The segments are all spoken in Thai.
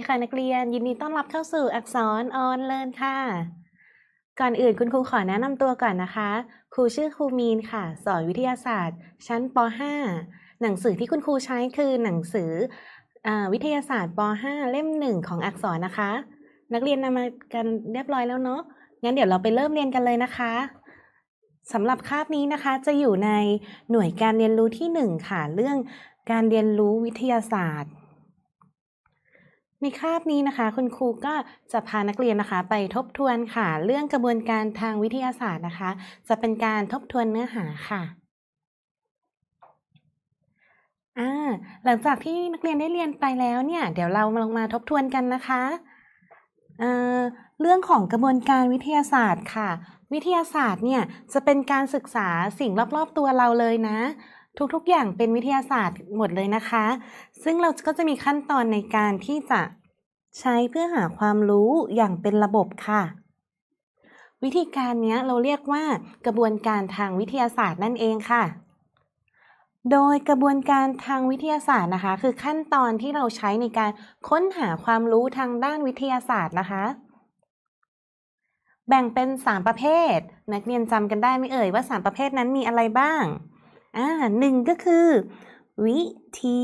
ดีค่ะนักเรียน ยินดีต้อนรับเข้าสู่อักษรออนเลิร์นค่ะ ก่อนอื่นคุณครูขอแนะนำตัวก่อนนะคะ ครูชื่อครูมีนค่ะ สอนวิทยาศาสตร์ ชั้นป .5 หนังสือที่คุณครูใช้คือหนังสืออวิทยาศาสตร์ป .5 เล่มหนึ่งของอักษรนะคะ นักเรียนนำมากันเรียบร้อยแล้วเนาะงั้นเดี๋ยวเราไปเริ่มเรียนกันเลยนะคะสำหรับคาบนี้นะคะจะอยู่ในหน่วยการเรียนรู้ที่หนึ่งค่ะ เรื่องการเรียนรู้วิทยาศาสตร์ ในคาบนี้นะคะ คุณครูก็จะพานักเรียนนะคะ ไปทบทวนค่ะ เรื่องกระบวนการทางวิทยาศาสตร์นะคะ จะเป็นการทบทวนเนื้อหาค่ะอ่าหลังจากที่นักเรียนได้เรียนไปแล้วเนี่ย เดี๋ยวเรามาลงมาทบทวนกันนะคะเอ่อเรื่องของกระบวนการวิทยาศาสตร์ค่ะ วิทยาศาสตร์เนี่ยจะเป็นการศึกษาสิ่งรอบๆตัวเราเลยนะ ทุกๆ อย่างเป็นวิทยาศาสตร์หมดเลยนะคะ ซึ่งเราก็จะมีขั้นตอนในการที่จะใช้เพื่อหาความรู้อย่างเป็นระบบค่ะ วิธีการนี้เราเรียกว่ากระบวนการทางวิทยาศาสตร์นั่นเองค่ะ โดยกระบวนการทางวิทยาศาสตร์นะคะ คือขั้นตอนที่เราใช้ในการค้นหาความรู้ทางด้านวิทยาศาสตร์นะคะ แบ่งเป็น 3 ประเภท นักเรียนจำกันได้ไหมเอ่ยว่า 3 ประเภทนั้นมีอะไรบ้าง อ่าหนึ่งก็คือ วิธี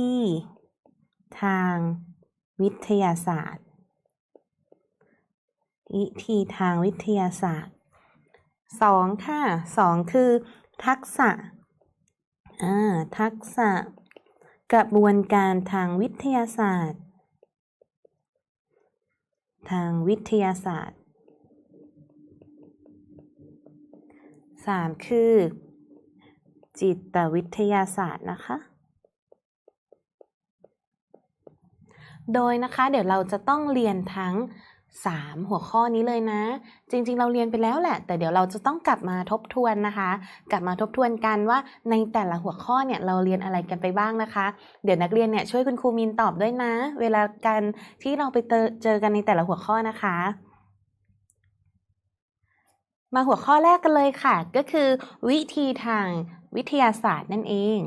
ทางวิทยาศาสตร์ วิธีทางวิทยาศาสตร์สองค่ะสองคือ ทักษะอ่าทักษะ กระบวนการทางวิทยาศาสตร์ ทางวิทยาศาสตร์สามคือ จิตวิทยาศาสตร์นะคะ โดยนะคะเดี๋ยวเราจะต้องเรียนทั้ง 3 หัวข้อนี้เลยนะ จริงๆ เราเรียนไปแล้วแหละ แต่เดี๋ยวเราจะต้องกลับมาทบทวนนะคะ กลับมาทบทวนกันว่าในแต่ละหัวข้อเนี่ยเราเรียนอะไรกันไปบ้างนะคะ เดี๋ยวนักเรียนเนี่ยช่วยคุณครูมินตอบด้วยนะ เวลาการที่เราไปเจอเจอกันในแต่ละหัวข้อนะคะ มาหัวข้อแรกกันเลยค่ะ ก็คือวิธีทางวิทยาศาสตร์นั่นเอง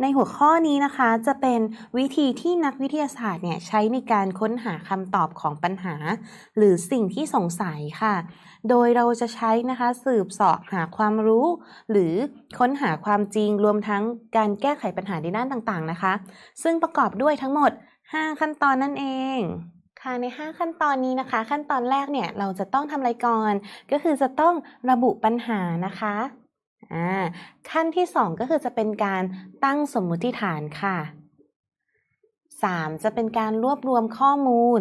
ในหัวข้อนี้นะคะจะเป็นวิธีที่นักวิทยาศาสตร์เนี่ยใช้ในการค้นหาคำตอบของปัญหา หรือสิ่งที่สงสัยค่ะ โดยเราจะใช้นะคะสืบเสาะหาความรู้ หรือค้นหาความจริงรวมทั้งการแก้ไขปัญหาในด้านต่างๆนะคะ ซึ่งประกอบด้วยทั้งหมด 5 ขั้นตอนนั่นเอง ค่ะใน 5 ขั้นตอนนี้นะคะ ขั้นตอนแรกเนี่ยเราจะต้องทำอะไรก่อนก็คือจะต้องระบุปัญหานะคะอ่าขั้นที่ 2 ก็คือจะเป็นการตั้งสมมุติฐานค่ะ 3. จะเป็นการรวบรวมข้อมูล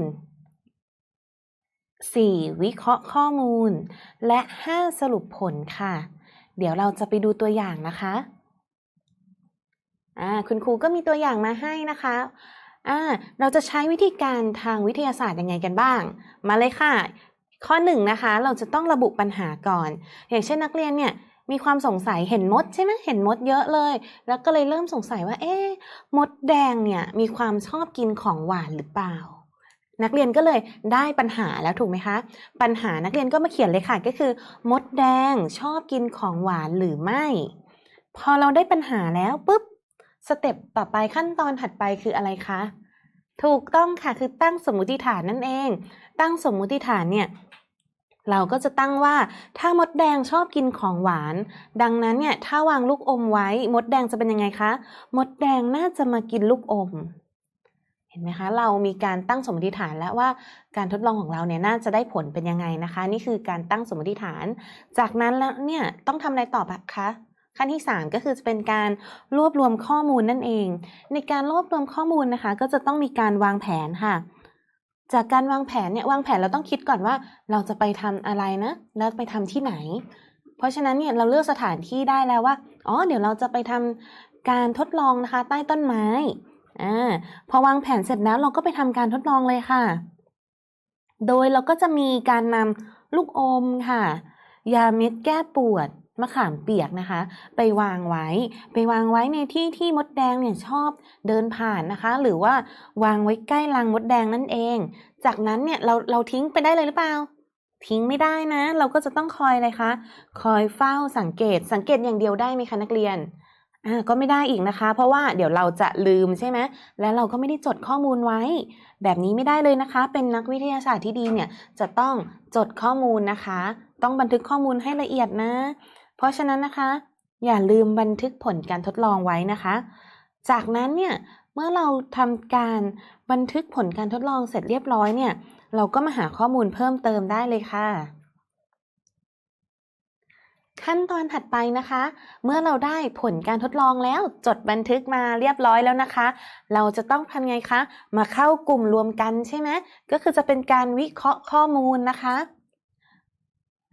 4. วิเคราะห์ข้อมูล และ 5. สรุปผลค่ะ เดี๋ยวเราจะไปดูตัวอย่างนะคะอ่าคุณครูก็มีตัวอย่างมาให้นะคะ อ่าเราจะใช้วิธีการทางวิทยาศาสตร์ยังไงกันบ้าง มาเลยค่ะ ข้อหนึ่งนะคะเราจะต้องระบุปัญหาก่อน อย่างเช่นนักเรียนเนี่ยมีความสงสัยเห็นมดใช่ไหมเห็นมดเยอะเลย แล้วก็เลยเริ่มสงสัยว่า เอ๊ะมดแดงเนี่ยมีความชอบกินของหวานหรือเปล่า นักเรียนก็เลยได้ปัญหาแล้วถูกไหมคะ ปัญหานักเรียนก็มาเขียนเลยค่ะก็คือ มดแดงชอบกินของหวานหรือไม่ พอเราได้ปัญหาแล้วปุ๊บ สเต็ปต่อไปขั้นตอนถัดไปคืออะไรคะ ถูกต้องค่ะคือตั้งสมมุติฐานนั่นเอง ตั้งสมมุติฐานเนี่ยเราก็จะตั้งว่าถ้ามดแดงชอบกินของหวาน ดังนั้นเนี่ยถ้าวางลูกอมไว้ มดแดงจะเป็นยังไงคะ มดแดงน่าจะมากินลูกอม เห็นไหมคะ เรามีการตั้งสมมติฐานแล้วว่าการทดลองของเราเนี่ยน่าจะได้ผลเป็นยังไงนะคะ นี่คือการตั้งสมมติฐาน จากนั้นแล้วเนี่ยต้องทำอะไรต่อคะ ขั้นที่ 3 ก็คือจะเป็นการรวบรวมข้อมูลนั่นเอง ในการรวบรวมข้อมูลนะคะ ก็จะต้องมีการวางแผนค่ะ จากการวางแผนเนี่ยวางแผนเราต้องคิดก่อนว่าเราจะไปทำอะไรนะ แล้วไปทำที่ไหน เพราะฉะนั้นเนี่ยเราเลือกสถานที่ได้แล้วว่าอ๋อเดี๋ยวเราจะไปทำการทดลองนะคะ ใต้ต้นไม้อ่าพอวางแผนเสร็จแล้วเราก็ไปทำการทดลองเลยค่ะ โดยเราก็จะมีการนำลูกอมค่ะ ยาเม็ดแก้ปวด มะขามเปียกนะคะ ไปวางไว้ ไปวางไว้ในที่ที่มดแดงเนี่ยชอบเดินผ่านนะคะ หรือว่าวางไว้ใกล้รังมดแดงนั่นเอง จากนั้นเนี่ยเราเราทิ้งไปได้เลยหรือเปล่า ทิ้งไม่ได้นะ เราก็จะต้องคอยอะไรคะ คอยเฝ้าสังเกตสังเกตอย่างเดียวได้ไหมคะนักเรียนอ่าก็ไม่ได้อีกนะคะ เพราะว่าเดี๋ยวเราจะลืมใช่ไหมและเราก็ไม่ได้จดข้อมูลไว้ แบบนี้ไม่ได้เลยนะคะ เป็นนักวิทยาศาสตร์ที่ดีเนี่ยจะต้องจดข้อมูลนะคะ ต้องบันทึกข้อมูลให้ละเอียดนะ เพราะฉะนั้นนะคะ อย่าลืมบันทึกผลการทดลองไว้นะคะ จากนั้นเนี่ยเมื่อเราทำการบันทึกผลการทดลองเสร็จเรียบร้อยเนี่ย เราก็มาหาข้อมูลเพิ่มเติมได้เลยค่ะ ขั้นตอนถัดไปนะคะ เมื่อเราได้ผลการทดลองแล้วจดบันทึกมาเรียบร้อยแล้วนะคะ เราจะต้องทำไงคะ มาเข้ากลุ่มรวมกันใช่ไหมก็คือจะเป็นการวิเคราะห์ข้อมูลนะคะ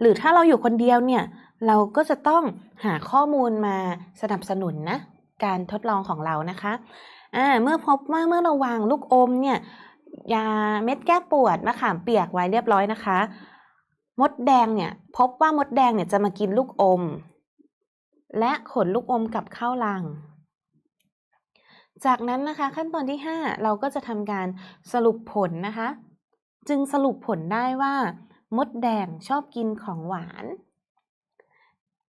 หรือถ้าเราอยู่คนเดียวเนี่ย เราก็จะต้องหาข้อมูลมาสนับสนุนนะการทดลองของเรานะคะอ่าเมื่อพบว่าเมื่อเราวางลูกอมเนี่ยยาเม็ดแก้ปวดมะขามเปียกไว้เรียบร้อยนะคะ มดแดงเนี่ยพบว่ามดแดงเนี่ยจะมากินลูกอม และขนลูกอมกลับเข้ารัง จากนั้นนะคะขั้นตอนที่ 5 เราก็จะทำการสรุปผลนะคะ จึงสรุปผลได้ว่ามดแดงชอบกินของหวาน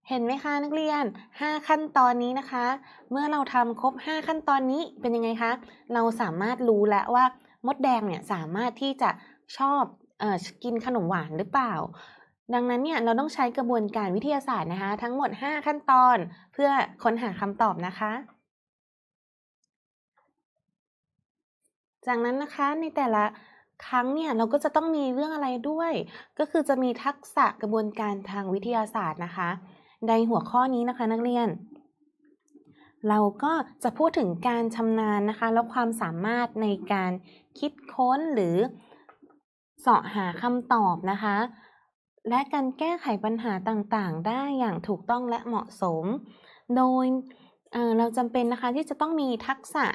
เห็นไหมคะนักเรียน 5 ขั้นตอนนี้นะคะ เมื่อเราทำครบ 5 ขั้นตอนนี้เป็นยังไงคะ เราสามารถรู้แล้วว่ามดแดงเนี่ยสามารถที่จะชอบออกินขนมหวานหรือเปล่า ดังนั้นเนี่ยเราต้องใช้กระบวนการวิทยาศาสตร์นะคะ ทั้งหมด 5 ขั้นตอนเพื่อค้นหาคำตอบนะคะ จากนั้นนะคะในแต่ละครั้งเนี่ยเราก็จะต้องมีเรื่องอะไรด้วย ก็คือจะมีทักษะกระบวนการทางวิทยาศาสตร์นะคะ ในหัวข้อนี้นะคะนักเรียน เราก็จะพูดถึงการชำนาญนะคะ แล้วความสามารถในการคิดค้นหรือเสาะหาคำตอบนะคะ และการแก้ไขปัญหาต่างๆ ได้อย่างถูกต้องและเหมาะสม โดยเเราจำเป็นนะคะที่จะต้องมีทักษะ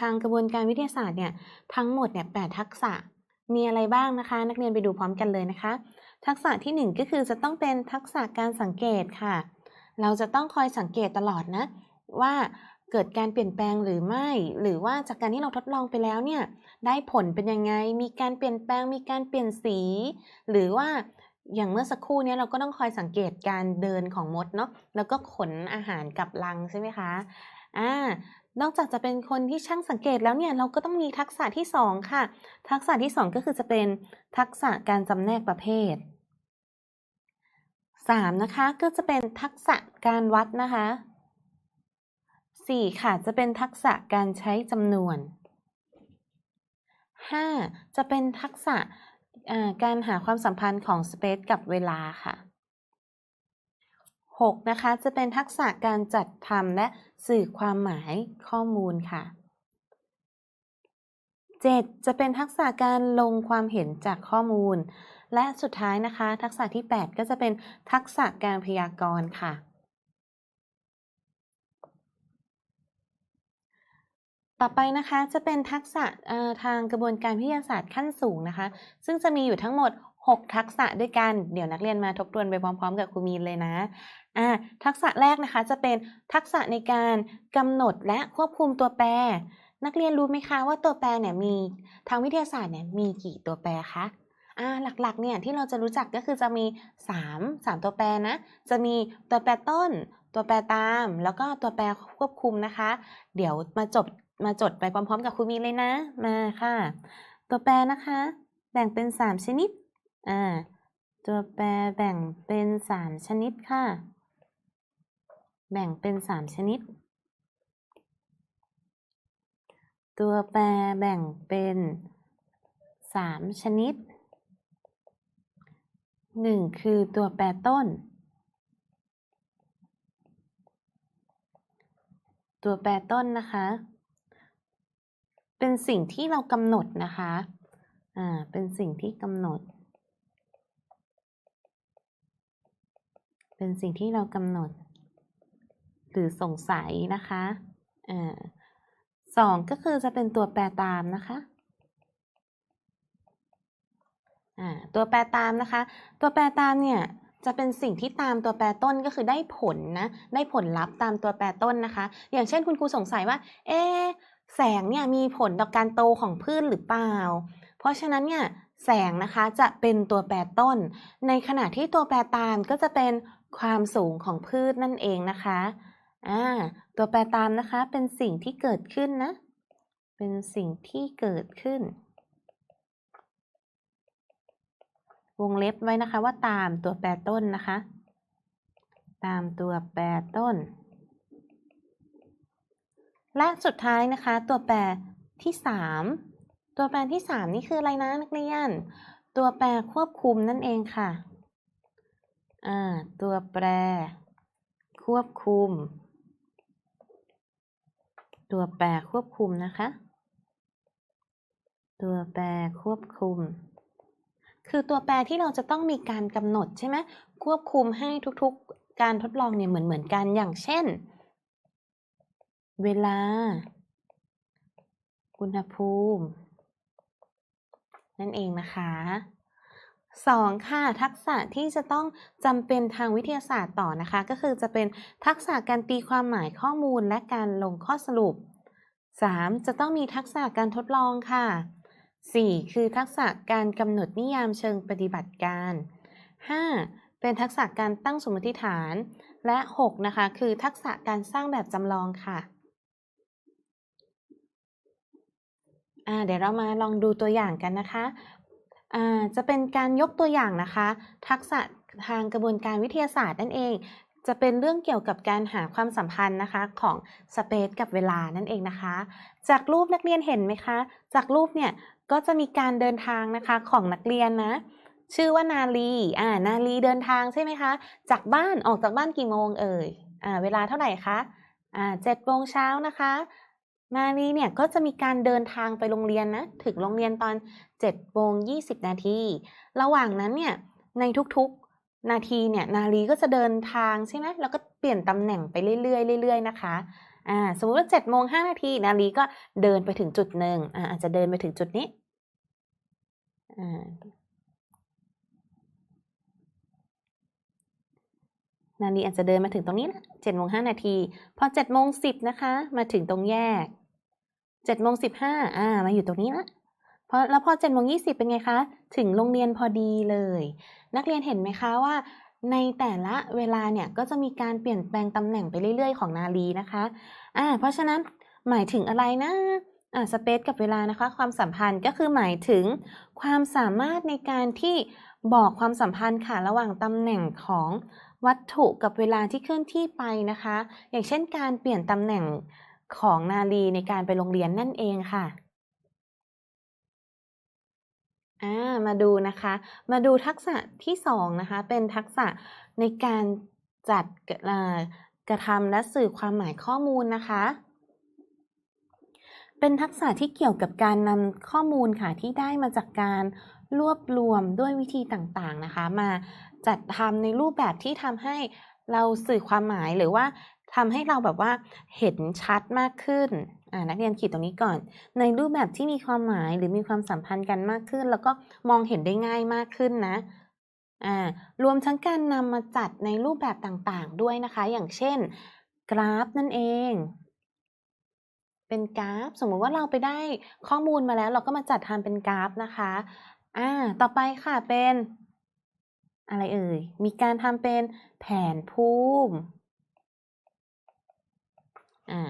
ทางกระบวนการวิทยาศาสตร์เนี่ยทั้งหมดเนี่ยแปดทักษะมีอะไรบ้างนะคะ นักเรียนไปดูพร้อมกันเลยนะคะ ทักษะที่หนึ่งก็คือจะต้องเป็นทักษะการสังเกตค่ะ เราจะต้องคอยสังเกตตลอดนะ ว่าเกิดการเปลี่ยนแปลงหรือไม่ หรือว่าจากการที่เราทดลองไปแล้วเนี่ยได้ผลเป็นยังไง มีการเปลี่ยนแปลง มีการเปลี่ยนสี หรือว่าอย่างเมื่อสักครู่เนี้เราก็ต้องคอยสังเกตการเดินของมดเนาะแล้วก็ขนอาหารกลับรังใช่ไหมคะอ่า นอกจากจะเป็นคนที่ช่างสังเกตแล้วเนี่ยเราก็ต้องมีทักษะที่สองค่ะ ทักษะที่สองก็คือจะเป็นทักษะการจำแนกประเภทสามนะคะก็จะเป็นทักษะการวัดนะคะสี่ค่ะจะเป็นทักษะการใช้จำนวนห้าจะเป็นทักษะการหาความสัมพันธ์ของสเปซกับเวลาค่ะ หกนะคะจะเป็นทักษะการจัดทำและสื่อความหมายข้อมูลค่ะเจ็ดจะเป็นทักษะการลงความเห็นจากข้อมูล และสุดท้ายนะคะ ทักษะที่ 8 ก็จะเป็นทักษะการพยากรณ์ค่ะ ต่อไปนะคะจะเป็นทักษะทางกระบวนการวิทยาศาสตร์ขั้นสูงนะคะ ซึ่งจะมีอยู่ทั้งหมด 6 ทักษะด้วยกัน เดี๋ยวนักเรียนมาทบทวนไปพร้อมๆ กับครูมีนเลยนะอ่าทักษะแรกนะคะจะเป็นทักษะในการกำหนดและควบคุมตัวแปร นักเรียนรู้ไหมคะว่าตัวแปรเนี่ยมีทางวิทยาศาสตร์เนี่ยมีกี่ตัวแปรคะอ่าหลักๆเนี่ยที่เราจะรู้จักก็คือจะมี 3 3 ตัวแปรนะ จะมีตัวแปรต้น ตัวแปรตาม แล้วก็ตัวแปรควบคุมนะคะ เดี๋ยวมาจบมาจดไปพร้อมๆ กับครูมีเลยนะมาค่ะ ตัวแปรนะคะ แบ่งเป็น 3 ชนิด อ่า ตัวแปรแบ่งเป็น3ชนิดค่ะ แบ่งเป็น3ชนิด ตัวแปรแบ่งเป็น3ชนิด1คือตัวแปรต้น ตัวแปรต้นนะคะ เป็นสิ่งที่เรากำหนดนะคะ อ่า เป็นสิ่งที่กำหนด เป็นสิ่งที่เรากำหนด หรือสงสัยนะคะอ่าสองก็คือจะเป็นตัวแปรตามนะคะอ่าตัวแปรตามนะคะ ตัวแปรตามเนี่ยจะเป็นสิ่งที่ตามตัวแปรต้นก็คือได้ผลนะ ได้ผลลัพธ์ตามตัวแปรต้นนะคะ อย่างเช่นคุณครูสงสัยว่า เอ๊แสงเนี่ยมีผลต่อการโตของพืชหรือเปล่า เพราะฉะนั้นเนี่ยแสงนะคะจะเป็นตัวแปรต้น ในขณะที่ตัวแปรตามก็จะเป็น ความสูงของพืชนั่นเองนะคะอ่าตัวแปรตามนะคะเป็นสิ่งที่เกิดขึ้นนะ เป็นสิ่งที่เกิดขึ้น วงเล็บไว้นะคะว่าตามตัวแปรต้นนะคะ ตามตัวแปรต้น และสุดท้ายนะคะ ตัวแปรที่ 3 ตัวแปรที่ 3 นี่คืออะไรนะนักเรียน ตัวแปรควบคุมนั่นเองค่ะ ตัวแปร ควบคุม ตัวแปรควบคุมนะคะ ตัวแปรควบคุม คือตัวแปรที่เราจะต้องมีการกำหนดใช่ไหมควบคุมให้ทุกๆการทดลองเนี่ยเหมือนเหมือนกันอย่างเช่น เวลา อุณหภูมิ นั่นเองนะคะ สองค่ะทักษะที่จะต้องจำเป็นทางวิทยาศาสตร์ต่อนะคะ ก็คือจะเป็นทักษะการตีความหมายข้อมูลและการลงข้อสรุป 3. จะต้องมีทักษะการทดลองค่ะ 4. คือทักษะการกำหนดนิยามเชิงปฏิบัติการ 5. เป็นทักษะการตั้งสมมติฐาน และ 6. นะคะ คือทักษะการสร้างแบบจำลองค่ะเดี๋ยวเรามาลองดูตัวอย่างกันนะคะ อ่าจะเป็นการยกตัวอย่างนะคะ ทักษะทางกระบวนการวิทยาศาสตร์นั่นเอง จะเป็นเรื่องเกี่ยวกับการหาความสัมพันธ์นะคะของสเปซกับเวลานั่นเองนะคะ จากรูปนักเรียนเห็นไหมคะ จากรูปเนี่ยก็จะมีการเดินทางนะคะของนักเรียนนะชื่อว่านาลีอ่านาลีเดินทางใช่ไหมคะ จากบ้านออกจากบ้านกี่โมงเอ่ยอ่าเวลาเท่าไหร่คะอ่าเจ็ดโมงเช้านะคะ นาลีเนี่ยก็จะมีการเดินทางไปโรงเรียนนะ ถึงโรงเรียนตอน7โมง20 นาที ระหว่างนั้นเนี่ยในทุกๆนาทีเนี่ยนาลีก็จะเดินทางใช่ไหมแล้วก็เปลี่ยนตำแหน่งไปเรื่อยๆเรื่อยๆนะคะอ่าสมมติว่า7โมง5นาทีนาลีก็เดินไปถึงจุดหนึ่งอ่าอาจจะเดินไปถึงจุดนี้อ่า นาลีอาจจะเดินมาถึงตรงนี้นะเจ็ดโมงห้านาที พอเจ็ดโมงสิบนะคะ มาถึงตรงแยกเจ็ดโมงสิบห้าอ่า มาอยู่ตรงนี้ละพอแล้วพอเจ็ดโมงยี่สิบเป็นไงคะ ถึงโรงเรียนพอดีเลย นักเรียนเห็นไหมคะว่า ในแต่ละเวลาเนี่ยก็จะมีการเปลี่ยนแปลงตำแหน่งไปเรื่อย ๆ ของนาลีนะคะอ่าเพราะฉะนั้นหมายถึงอะไรนะอ่าสเปซกับเวลานะคะ ความสัมพันธ์ก็คือหมายถึงความสามารถในการที่บอกความสัมพันธ์ค่ะระหว่างตำแหน่งของ วัตถุกับเวลาที่เคลื่อนที่ไปนะคะ อย่างเช่นการเปลี่ยนตำแหน่งของนาลีในการไปโรงเรียนนั่นเองค่ะอ่ามาดูนะคะ มาดูทักษะที่สองนะคะ เป็นทักษะในการจัดกระทำและสื่อความหมายข้อมูลนะคะ เป็นทักษะที่เกี่ยวกับการนำข้อมูลค่ะที่ได้มาจากการ รวบรวมด้วยวิธีต่างๆนะคะ มาจัดทำในรูปแบบที่ทำให้เราสื่อความหมายหรือว่าทำให้เราแบบว่าเห็นชัดมากขึ้นนักเรียนขีดตรงนี้ก่อน ในรูปแบบที่มีความหมายหรือมีความสัมพันธ์กันมากขึ้น แล้วก็มองเห็นได้ง่ายมากขึ้นนะรวมทั้งการนำมาจัดในรูปแบบต่างๆด้วยนะคะ อย่างเช่น กราฟนั่นเอง เป็นกราฟ สมมุติว่าเราไปได้ข้อมูลมาแล้ว เราก็มาจัดทำเป็นกราฟนะคะ อ่า ต่อไปค่ะเป็น อะไรเอ่ย มีการทำเป็นแผนภูมิ อ่า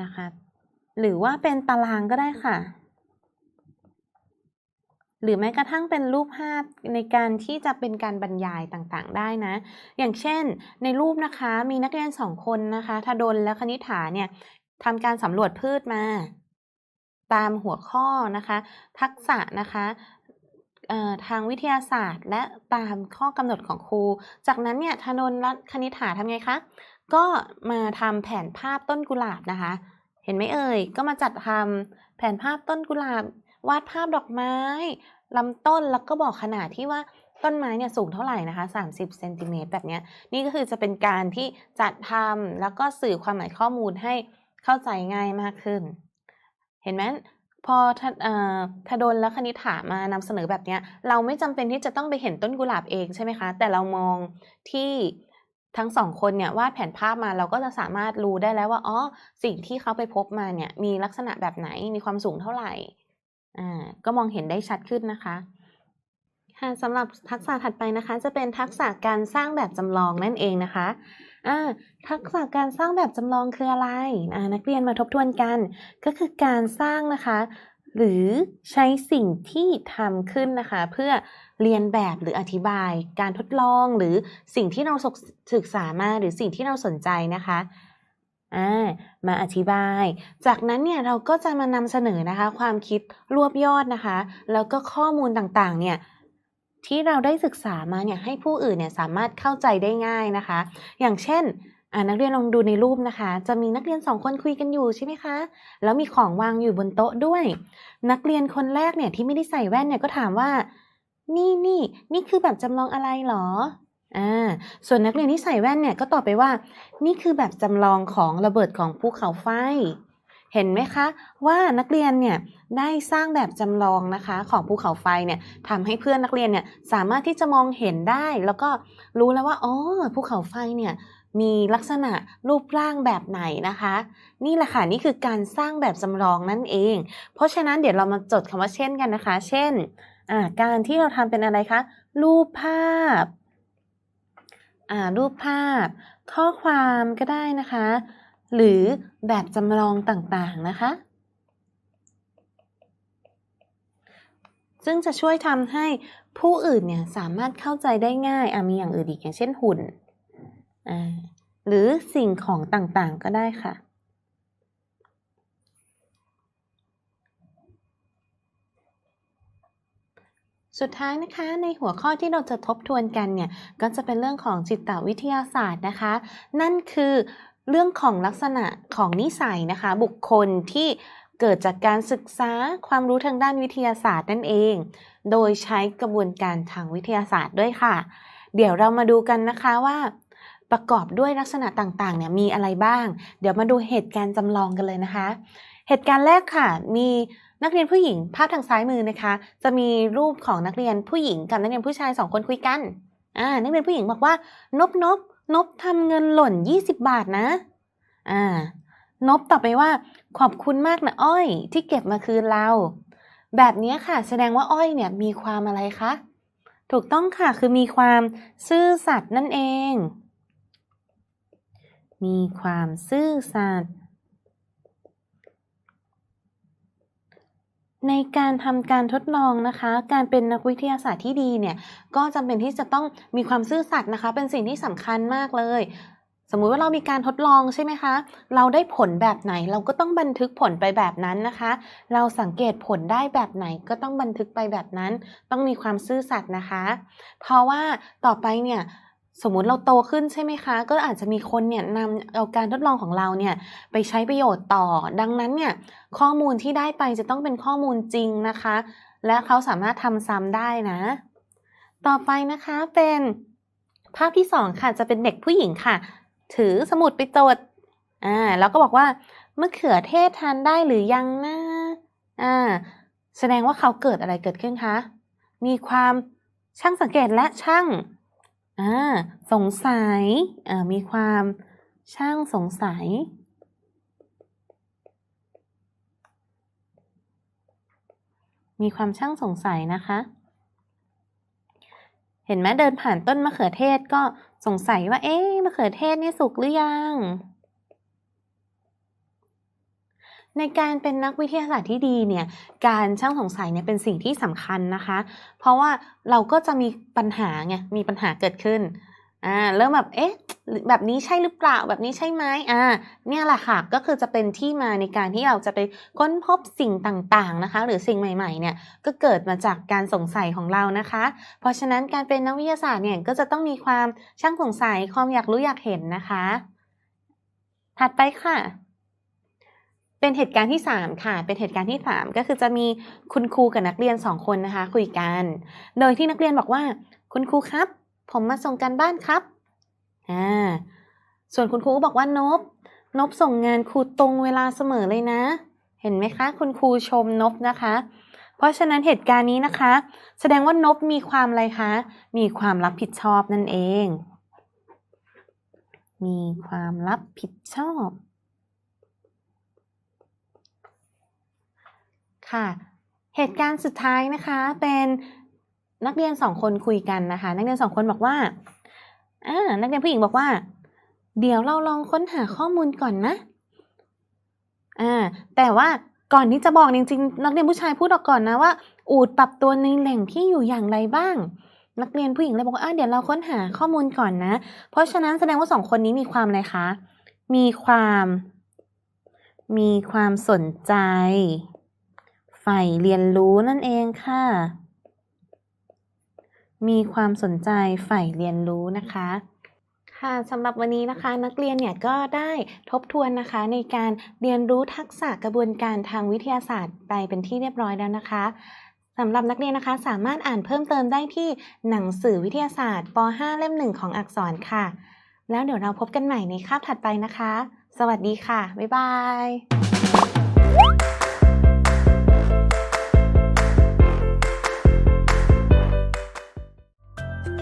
นะคะ หรือว่าเป็นตารางก็ได้ค่ะ หรือแม้กระทั่งเป็นรูปภาพในการที่จะเป็นการบรรยายต่างๆ ได้นะ อย่างเช่น ในรูปนะคะ มีนักเรียนสองคนนะคะทดลและคณิฐาเนี่ยทำการสำรวจพืชมา ตามหัวข้อนะคะ ทักษะนะคะทางวิทยาศาสตร์ และตามข้อกำหนดของครู จากนั้นเนี่ยธนนและคณิฐาทำไงคะ ก็มาทำแผนภาพต้นกุหลาบนะคะ เห็นไหมเอ่ย ก็มาจัดทำแผนภาพต้นกุหลาบ วาดภาพดอกไม้ลำต้นแล้วก็บอกขนาดที่ว่าต้นไม้เนี่ยสูงเท่าไหร่นะคะ 30เซนติเมตรแบบนี้นี่ก็คือจะเป็นการที่จัดทำแล้วก็สื่อความหมายข้อมูลให้เข้าใจง่ายมากขึ้น เห็นไหมพอทดลและคณิฐามานำเสนอแบบนี้เราไม่จำเป็นที่จะต้องไปเห็นต้นกุหลาบเองใช่ไหมคะ แต่เรามองที่ทั้งสองคนเนี่ยวาดแผนภาพมาเราก็จะสามารถรู้ได้แล้วว่าอ๋อสิ่งที่เขาไปพบมาเนี่ยมีลักษณะแบบไหนมีความสูงเท่าไหร่อ่าก็มองเห็นได้ชัดขึ้นนะคะค่ะสำหรับทักษะถัดไปนะคะ จะเป็นทักษะการสร้างแบบจำลองนั่นเองนะคะ อ่าทักษะการสร้างแบบจำลองคืออะไรอ่านักเรียนมาทบทวนกัน ก็คือการสร้างนะคะ หรือใช้สิ่งที่ทำขึ้นนะคะ เพื่อเรียนแบบหรืออธิบาย การทดลองหรือสิ่งที่เราศึกษามาหรือสิ่งที่เราสนใจนะคะามาอธิบาย จากนั้นเนี่ยเราก็จะมานำเสนอนะคะ ความคิดรวบยอดนะคะ แล้วก็ข้อมูลต่างๆ เนี่ย ที่เราได้ศึกษามาเนี่ยให้ผู้อื่นเนี่ยสามารถเข้าใจได้ง่ายนะคะ อย่างเช่นนักเรียนลองดูในรูปนะคะ จะมีนักเรียนสองคนคุยกันอยู่ใช่ไหมคะ แล้วมีของวางอยู่บนโต๊ะด้วย นักเรียนคนแรกเนี่ยที่ไม่ได้ใส่แว่นเนี่ยก็ถามว่า นี่นี่นี่คือแบบจำลองอะไรหรออ่าส่วนนักเรียนที่ใส่แว่นเนี่ยก็ตอบไปว่า นี่คือแบบจำลองของระเบิดของภูเขาไฟ เห็นไหมคะว่านักเรียนเนี่ยได้สร้างแบบจำลองนะคะของภูเขาไฟเนี่ยทำให้เพื่อนนักเรียนเนี่ยสามารถที่จะมองเห็นได้ แล้วก็รู้แล้วว่าอ๋อภูเขาไฟเนี่ยมีลักษณะรูปร่างแบบไหนนะคะ นี่แหละค่ะนี่คือการสร้างแบบจำลองนั่นเอง เพราะฉะนั้นเดี๋ยวเรามาจดคำว่าเช่นกันนะคะ เช่นการที่เราทำเป็นอะไรคะ รูปภาพรูปภาพ ข้อความก็ได้นะคะ หรือแบบจำลองต่างๆนะคะ ซึ่งจะช่วยทำให้ผู้อื่นเนี่ยสามารถเข้าใจได้ง่ายมีอย่างอื่นอีกอย่างเช่นหุ่น หรือสิ่งของต่างๆก็ได้ค่ะสุดท้ายนะคะในหัวข้อที่เราจะทบทวนกันเนี่ยก็จะเป็นเรื่องของจิตวิทยาศาสตร์นะคะ นั่นคือ เรื่องของลักษณะของนิสัยนะคะ บุคคลที่เกิดจากการศึกษาความรู้ทางด้านวิทยาศาสตร์นั่นเอง โดยใช้กระบวนการทางวิทยาศาสตร์ด้วยค่ะ เดี๋ยวเรามาดูกันนะคะว่า ประกอบด้วยลักษณะต่างๆเนี่ยมีอะไรบ้าง เดี๋ยวมาดูเหตุการณ์จำลองกันเลยนะคะ เหตุการณ์แรกค่ะ มีนักเรียนผู้หญิงภาพทางซ้ายมือนะคะ จะมีรูปของนักเรียนผู้หญิงกับนักเรียนผู้ชายสองคนคุยกันอ่านักเรียนผู้หญิงบอกว่านบนบ นบทำเงินหล่น 20 บาทนะ อ่า นบตอบไปว่า ขอบคุณมากนะอ้อย ที่เก็บมาคืนเรา แบบนี้ค่ะ แสดงว่าอ้อยเนี่ยมีความอะไรคะ ถูกต้องค่ะคือมีความซื่อสัตย์นั่นเอง มีความซื่อสัตย์ ในการทำการทดลองนะคะ การเป็นนักวิทยาศาสตร์ที่ดีเนี่ย ก็จำเป็นที่จะต้องมีความซื่อสัตย์นะคะ เป็นสิ่งที่สำคัญมากเลย สมมุติว่าเรามีการทดลองใช่ไหมคะ เราได้ผลแบบไหน เราก็ต้องบันทึกผลไปแบบนั้นนะคะ เราสังเกตผลได้แบบไหนก็ต้องบันทึกไปแบบนั้น ต้องมีความซื่อสัตย์นะคะ เพราะว่าต่อไปเนี่ย สมมุติเราโตขึ้นใช่ไหมคะ ก็อาจจะมีคนเนี่ยนำเอาการทดลองของเราเนี่ยไปใช้ประโยชน์ต่อ ดังนั้นเนี่ยข้อมูลที่ได้ไปจะต้องเป็นข้อมูลจริงนะคะ และเขาสามารถทำซ้ำได้นะ ต่อไปนะคะเป็นภาพที่สองค่ะจะเป็นเด็กผู้หญิงค่ะ ถือสมุดไปจดอ่าแล้วก็บอกว่ามะเขือเทศทานได้หรือยังนะอ่าแสดงว่าเขาเกิดอะไรเกิดขึ้นคะมีความช่างสังเกตและช่าง อ่าสงสัยอ่ามีความช่างสงสัย มีความช่างสงสัยนะคะ เห็นไหมเดินผ่านต้นมะเขือเทศก็สงสัยว่า เอ๊ะมะเขือเทศนี่สุกหรือยัง ในการเป็นนักวิทยาศาสตร์ที่ดีเนี่ยการช่างสงสัยเนี่ยเป็นสิ่งที่สำคัญนะคะ เพราะว่าเราก็จะมีปัญหาไงมีปัญหาเกิดขึ้นอ่าเริ่มแบบเอ๊ะแบบนี้ใช่หรือเปล่าแบบนี้ใช่ไหมอ่าเนี่ยแหละค่ะก็คือจะเป็นที่มาในการที่เราจะไปค้นพบสิ่งต่างๆนะคะ หรือสิ่งใหม่ๆเนี่ยก็เกิดมาจากการสงสัยของเรานะคะ เพราะฉะนั้นการเป็นนักวิทยาศาสตร์เนี่ยก็จะต้องมีความช่างสงสัยความอยากรู้อยากเห็นนะคะ ถัดไปค่ะ เป็นเหตุการณ์ที่ 3 ค่ะ เป็นเหตุการณ์ที่ 3 ก็คือจะมีคุณครูกับนักเรียน 2 คนนะคะ คุยกัน โดยที่นักเรียนบอกว่า คุณครูครับ ผมมาส่งกันบ้านครับอ่าส่วนคุณครูบอกว่านบ นบส่งงานครูตรงเวลาเสมอเลยนะ เห็นไหมคะ คุณครูชมนบนะคะ เพราะฉะนั้นเหตุการณ์นี้นะคะ แสดงว่านบมีความอะไรคะ มีความรับผิดชอบนั่นเอง มีความรับผิดชอบ ค่ะ เหตุการณ์สุดท้ายนะคะ เป็นนักเรียนสองคนคุยกันนะคะ นักเรียนสองคนบอกว่าอ่านักเรียนผู้หญิงบอกว่า เดี๋ยวเราลองค้นหาข้อมูลก่อนนะอ่าแต่ว่าก่อนที่จะบอกจริงๆ นักเรียนผู้ชายพูดออกก่อนนะว่า อูดปรับตัวในแหล่งที่อยู่อย่างไรบ้าง นักเรียนผู้หญิงเลยบอกว่าอะเดี๋ยวเราค้นหาข้อมูลก่อนนะ เพราะฉะนั้นแสดงว่าสองคนนี้มีความอะไรคะ มีความ มีความสนใจ ใฝ่เรียนรู้นั่นเองค่ะ มีความสนใจใฝ่เรียนรู้นะคะค่ะสำหรับวันนี้นะคะนักเรียนเนี่ยก็ได้ทบทวนนะคะในการเรียนรู้ทักษะกระบวนการทางวิทยาศาสตร์ไปเป็นที่เรียบร้อยแล้วนะคะสำหรับนักเรียนนะคะสามารถอ่านเพิ่มเติมได้ที่หนังสือวิทยาศาสตร์ป .5 เล่มหนึ่งของอักษรค่ะ แล้วเดี๋ยวเราพบกันใหม่ในคาบถัดไปนะคะ สวัสดีค่ะ บ๊ายบาย